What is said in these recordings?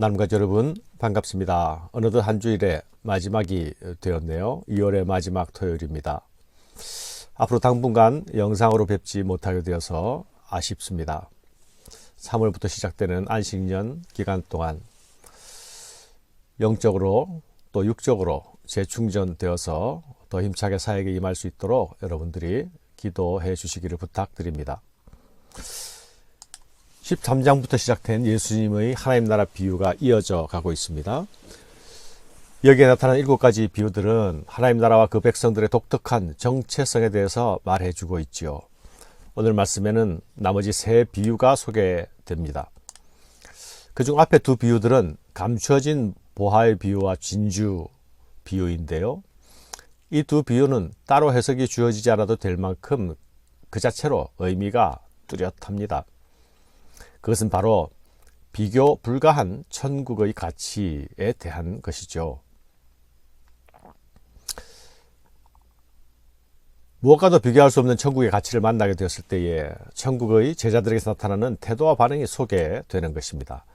남가족 여러분 반갑습니다. 어느덧 한 주일의 마지막이 되었네요. 2월의 마지막 토요일입니다. 앞으로 당분간 영상으로 뵙지 못하게 되어서 아쉽습니다. 3월부터 시작되는 안식년 기간 동안 영적으로 또 육적으로 재충전되어서 더 힘차게 사역에 임할 수 있도록 여러분들이 기도해 주시기를 부탁드립니다. 13장부터 시작된 예수님의 하나님 나라 비유가 이어져 가고 있습니다. 여기에 나타난 일곱 가지 비유들은 하나님 나라와 그 백성들의 독특한 정체성에 대해서 말해주고 있지요. 오늘 말씀에는 나머지 세 비유가 소개됩니다. 그중 앞에 두 비유들은 감추어진 보화의 비유와 진주 비유인데요. 이 두 비유는 따로 해석이 주어지지 않아도 될 만큼 그 자체로 의미가 뚜렷합니다. 그것은 바로 비교 불가한 천국의 가치에 대한 것이죠. 무엇과도 비교할 수 없는 천국의 가치를 만나게 되었을 때에 천국의 제자들에게서 나타나는 태도와 반응이 소개되는 것입니다.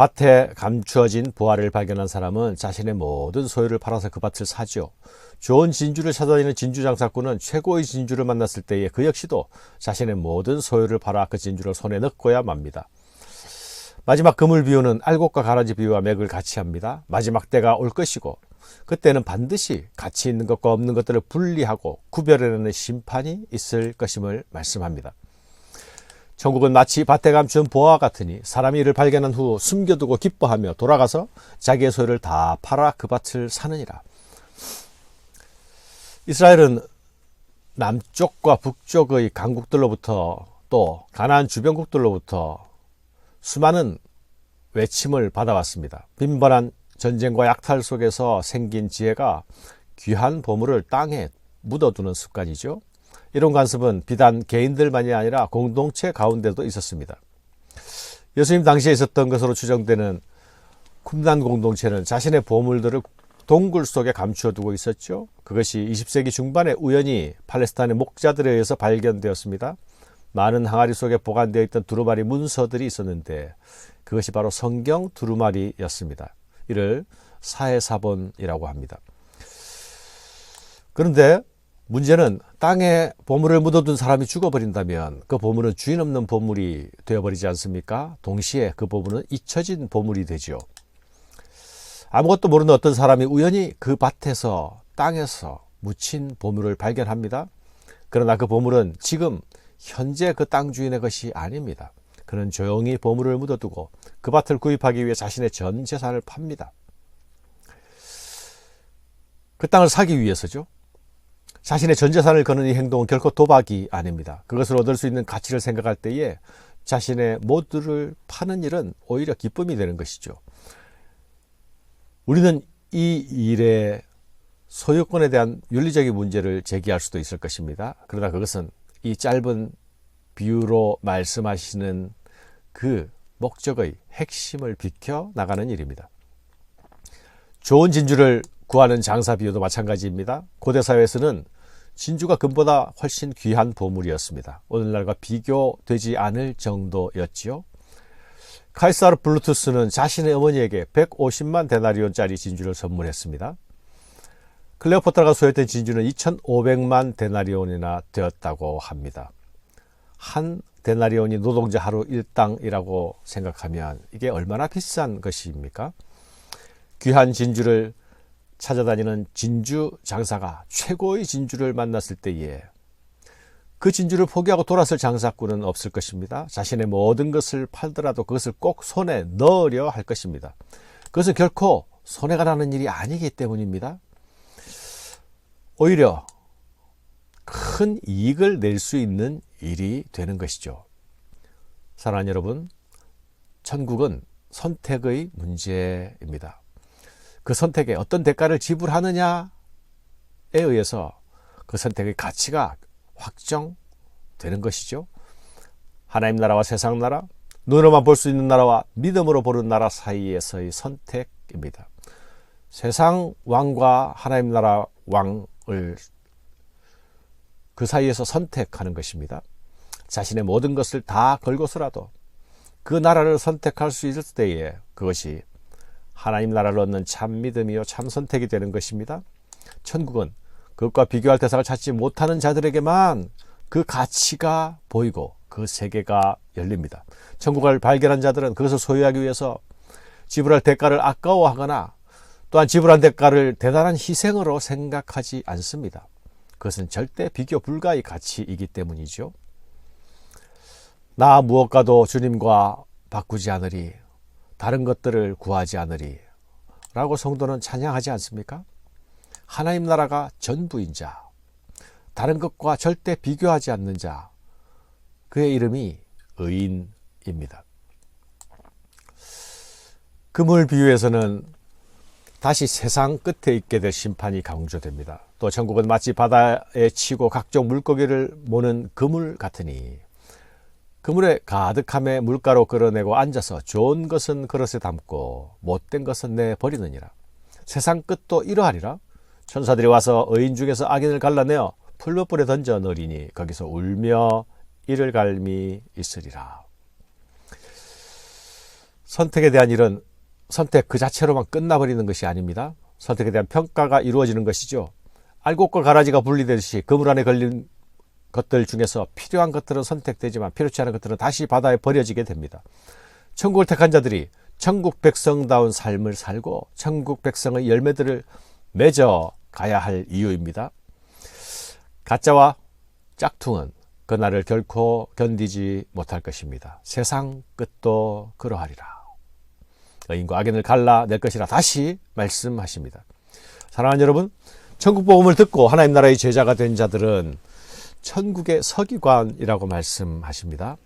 밭에 감추어진 보화를 발견한 사람은 자신의 모든 소유를 팔아서 그 밭을 사죠. 좋은 진주를 찾아다니는 진주 장사꾼은 최고의 진주를 만났을 때에 그 역시도 자신의 모든 소유를 팔아 그 진주를 손에 넣고야 맙니다. 마지막 그물 비유는 알곡과 가라지 비유와 맥을 같이 합니다. 마지막 때가 올 것이고 그때는 반드시 가치 있는 것과 없는 것들을 분리하고 구별해내는 심판이 있을 것임을 말씀합니다. 천국은 마치 밭에 감춘 보화 같으니 사람이 이를 발견한 후 숨겨두고 기뻐하며 돌아가서 자기의 소유를 다 팔아 그 밭을 사느니라. 이스라엘은 남쪽과 북쪽의 강국들로부터 또 가나안 주변국들로부터 수많은 외침을 받아왔습니다. 빈번한 전쟁과 약탈 속에서 생긴 지혜가 귀한 보물을 땅에 묻어두는 습관이죠. 이런 관습은 비단 개인들만이 아니라 공동체 가운데도 있었습니다. 예수님 당시에 있었던 것으로 추정되는 쿰난 공동체는 자신의 보물들을 동굴 속에 감추어 두고 있었죠. 그것이 20세기 중반에 우연히 팔레스타인의 목자들에 의해서 발견되었습니다. 많은 항아리 속에 보관되어 있던 두루마리 문서들이 있었는데 그것이 바로 성경 두루마리였습니다. 이를 사해사본이라고 합니다. 그런데 문제는 땅에 보물을 묻어둔 사람이 죽어버린다면 그 보물은 주인 없는 보물이 되어버리지 않습니까? 동시에 그 보물은 잊혀진 보물이 되죠. 아무것도 모르는 어떤 사람이 우연히 그 밭에서 땅에서 묻힌 보물을 발견합니다. 그러나 그 보물은 지금 현재 그 땅 주인의 것이 아닙니다. 그는 조용히 보물을 묻어두고 그 밭을 구입하기 위해 자신의 전 재산을 팝니다. 그 땅을 사기 위해서죠. 자신의 전 재산을 거는 이 행동은 결코 도박이 아닙니다. 그것을 얻을 수 있는 가치를 생각할 때에 자신의 모두를 파는 일은 오히려 기쁨이 되는 것이죠. 우리는 이 일의 소유권에 대한 윤리적인 문제를 제기할 수도 있을 것입니다. 그러나 그것은 이 짧은 비유로 말씀하시는 그 목적의 핵심을 비켜 나가는 일입니다. 좋은 진주를 구하는 장사 비유도 마찬가지입니다. 고대 사회에서는 진주가 금보다 훨씬 귀한 보물이었습니다. 오늘날과 비교되지 않을 정도였지요. 카이사르 블루투스는 자신의 어머니에게 150만 데나리온짜리 진주를 선물했습니다. 클레오포트라가 소유했던 진주는 2,500만 데나리온이나 되었다고 합니다. 한 데나리온이 노동자 하루 일당이라고 생각하면 이게 얼마나 비싼 것입니까? 귀한 진주를 찾아다니는 진주 장사가 최고의 진주를 만났을 때에 그 진주를 포기하고 돌아설 장사꾼은 없을 것입니다. 자신의 모든 것을 팔더라도 그것을 꼭 손에 넣으려 할 것입니다. 그것은 결코 손해가 나는 일이 아니기 때문입니다. 오히려 큰 이익을 낼 수 있는 일이 되는 것이죠. 사랑하는 여러분, 천국은 선택의 문제입니다. 그 선택에 어떤 대가를 지불하느냐에 의해서 그 선택의 가치가 확정되는 것이죠. 하나님 나라와 세상 나라, 눈으로만 볼 수 있는 나라와 믿음으로 보는 나라 사이에서의 선택입니다. 세상 왕과 하나님 나라 왕을 그 사이에서 선택하는 것입니다. 자신의 모든 것을 다 걸고서라도 그 나라를 선택할 수 있을 때에 그것이 하나님 나라를 얻는 참 믿음이요 참 선택이 되는 것입니다. 천국은 그것과 비교할 대상을 찾지 못하는 자들에게만 그 가치가 보이고 그 세계가 열립니다. 천국을 발견한 자들은 그것을 소유하기 위해서 지불할 대가를 아까워하거나 또한 지불한 대가를 대단한 희생으로 생각하지 않습니다. 그것은 절대 비교 불가의 가치이기 때문이죠. 나 무엇과도 주님과 바꾸지 않으리 다른 것들을 구하지 않으리 라고 성도는 찬양하지 않습니까? 하나님 나라가 전부인 자 다른 것과 절대 비교하지 않는 자 그의 이름이 의인입니다. 금을 비유에서는 다시 세상 끝에 있게 될 심판이 강조됩니다. 또 천국은 마치 바다에 치고 각종 물고기를 모는 그물 같으니 그물에 가득함에 물가로 끌어내고 앉아서 좋은 것은 그릇에 담고 못된 것은 내 버리느니라. 세상 끝도 이러하리라. 천사들이 와서 의인 중에서 악인을 갈라내어 풀무불에 던져 넣으리니 거기서 울며 이를 갈미 있으리라. 선택에 대한 일은 선택 그 자체로만 끝나버리는 것이 아닙니다. 선택에 대한 평가가 이루어지는 것이죠. 알곡과 가라지가 분리되듯이 그물 안에 걸린 것들 중에서 필요한 것들은 선택되지만 필요치 않은 것들은 다시 바다에 버려지게 됩니다. 천국을 택한 자들이 천국 백성다운 삶을 살고 천국 백성의 열매들을 맺어 가야 할 이유입니다. 가짜와 짝퉁은 그날을 결코 견디지 못할 것입니다. 세상 끝도 그러하리라. 의인과 악인을 갈라낼 것이라 다시 말씀하십니다. 사랑하는 여러분, 천국 복음을 듣고 하나님 나라의 제자가 된 자들은 천국의 서기관이라고 말씀하십니다.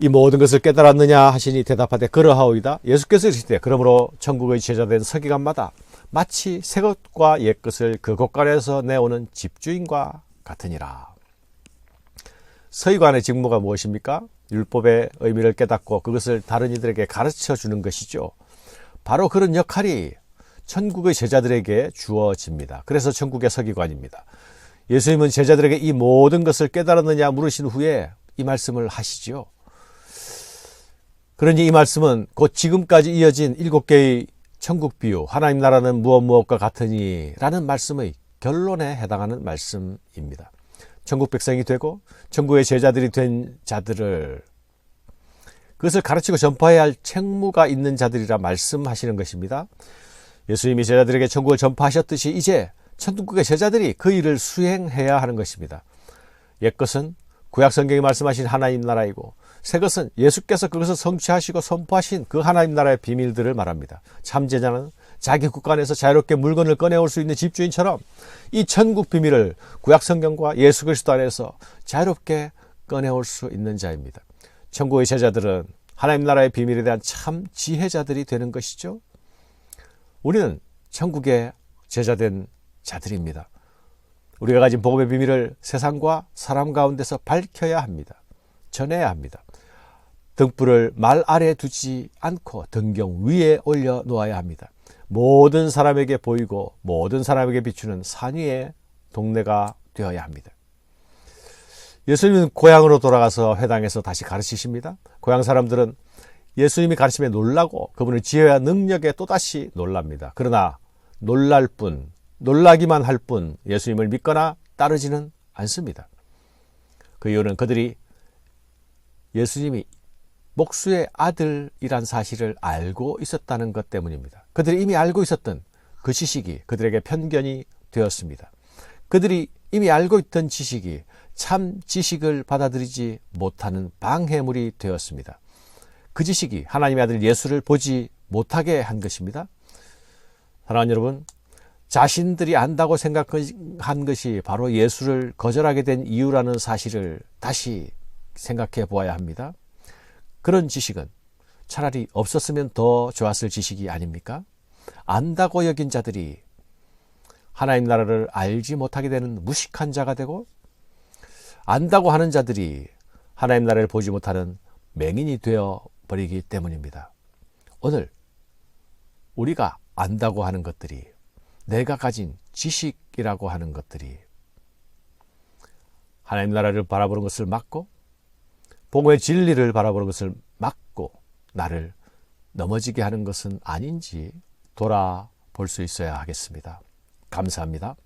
이 모든 것을 깨달았느냐 하시니 대답하되 그러하오이다. 예수께서 이르시되 그러므로 천국의 제자된 서기관마다 마치 새 것과 옛 것을 그 곳간에서 내오는 집주인과 같으니라. 서기관의 직무가 무엇입니까? 율법의 의미를 깨닫고 그것을 다른 이들에게 가르쳐 주는 것이죠. 바로 그런 역할이 천국의 제자들에게 주어집니다. 그래서 천국의 서기관입니다. 예수님은 제자들에게 이 모든 것을 깨달았느냐 물으신 후에 이 말씀을 하시죠. 그러니 이 말씀은 곧 지금까지 이어진 일곱 개의 천국 비유, 하나님 나라는 무엇 무엇과 같으니 라는 말씀의 결론에 해당하는 말씀입니다. 천국 백성이 되고 천국의 제자들이 된 자들을 그것을 가르치고 전파해야 할 책무가 있는 자들이라 말씀하시는 것입니다. 예수님이 제자들에게 천국을 전파하셨듯이 이제 천국의 제자들이 그 일을 수행해야 하는 것입니다. 옛것은 구약 성경이 말씀하신 하나님 나라이고 새 것은 예수께서 그것을 성취하시고 선포하신 그 하나님 나라의 비밀들을 말합니다. 참 제자는 자기 국간에서 자유롭게 물건을 꺼내올 수 있는 집주인처럼 이 천국 비밀을 구약 성경과 예수 그리스도 안에서 자유롭게 꺼내올 수 있는 자입니다. 천국의 제자들은 하나님 나라의 비밀에 대한 참 지혜자들이 되는 것이죠. 우리는 천국의 제자된 자들입니다. 우리가 가진 복음의 비밀을 세상과 사람 가운데서 밝혀야 합니다. 전해야 합니다. 등불을 말 아래 두지 않고 등경 위에 올려 놓아야 합니다. 모든 사람에게 보이고 모든 사람에게 비추는 산 위의 동네가 되어야 합니다. 예수님은 고향으로 돌아가서 회당에서 다시 가르치십니다. 고향 사람들은 예수님이 가르침에 놀라고 그분의 지혜와 능력에 또다시 놀랍니다. 그러나 놀랄 뿐, 놀라기만 할 뿐 예수님을 믿거나 따르지는 않습니다. 그 이유는 그들이 예수님이 목수의 아들이란 사실을 알고 있었다는 것 때문입니다. 그들이 이미 알고 있었던 그 지식이 그들에게 편견이 되었습니다. 그들이 이미 알고 있던 지식이 참 지식을 받아들이지 못하는 방해물이 되었습니다. 그 지식이 하나님의 아들 예수를 보지 못하게 한 것입니다. 사랑하는 여러분, 자신들이 안다고 생각한 것이 바로 예수를 거절하게 된 이유라는 사실을 다시 생각해 보아야 합니다. 그런 지식은 차라리 없었으면 더 좋았을 지식이 아닙니까? 안다고 여긴 자들이 하나님 나라를 알지 못하게 되는 무식한 자가 되고 안다고 하는 자들이 하나님 나라를 보지 못하는 맹인이 되어 버리기 때문입니다. 오늘 우리가 안다고 하는 것들이 내가 가진 지식이라고 하는 것들이 하나님 나라를 바라보는 것을 막고 복음의 진리를 바라보는 것을 막고 나를 넘어지게 하는 것은 아닌지 돌아볼 수 있어야 하겠습니다. 감사합니다.